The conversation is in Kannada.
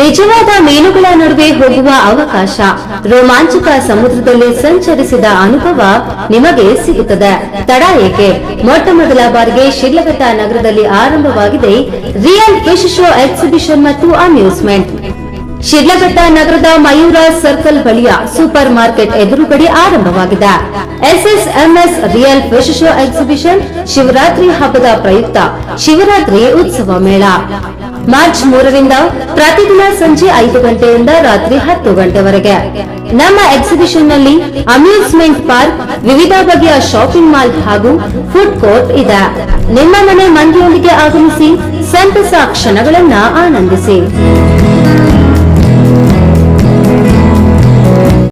ನಿಜವಾದ ಮೀನುಗಳ ನಡುವೆ ಹೋಗುವ ಅವಕಾಶ. ರೋಮಾಂಚಕ ಸಮುದ್ರದಲ್ಲಿ ಸಂಚರಿಸಿದ ಅನುಭವ ನಿಮಗೆ ಸಿಗುತ್ತದೆ. ತಡ ಏಕೆ? ಮೊಟ್ಟ ಮೊದಲ ಬಾರಿಗೆ ಶಿಡ್ಲಘಟ್ಟ ನಗರದಲ್ಲಿ ಆರಂಭವಾಗಿದೆ ರಿಯಲ್ ಫಿಶ್ ಶೋ ಎಕ್ಸಿಬಿಷನ್ ಮತ್ತು ಅಮ್ಯೂಸ್ಮೆಂಟ್. ಶಿಡ್ಲಘಟ್ಟ ನಗರದ ಮಯೂರ ಸರ್ಕಲ್ ಬಳಿಯ ಸೂಪರ್ ಮಾರ್ಕೆಟ್ ಎದುರುಗಡೆ ಆರಂಭವಾಗಿದೆ. SSMS real fish show exhibition Shivaratri ಹಬ್ಬದ ಪ್ರಯುಕ್ತ ಶಿವರಾತ್ರಿ ಉತ್ಸವ ಮೇಳ. ಮಾರ್ಚ್ ಮೂರರಿಂದ ಪ್ರತಿದಿನ ಸಂಜೆ ಐದು ಗಂಟೆಯಿಂದ ರಾತ್ರಿ ಹತ್ತು ಗಂಟೆವರೆಗೆ. ನಮ್ಮ ಎಕ್ಸಿಬಿಷನ್ನಲ್ಲಿ ಅಮ್ಯೂಸ್ಮೆಂಟ್ ಪಾರ್ಕ್ ವಿವಿಧ ಬಗೆಯ ಶಾಪಿಂಗ್ ಮಾಲ್ ಹಾಗೂ ಫುಡ್ ಕೋರ್ಟ್ ಇದೆ. ನಿಮ್ಮ ಮನೆ ಮಂದಿಯೊಂದಿಗೆ ಆಗಮಿಸಿ ಸಂತಸ ಕ್ಷಣಗಳನ್ನ ಆನಂದಿಸಿ.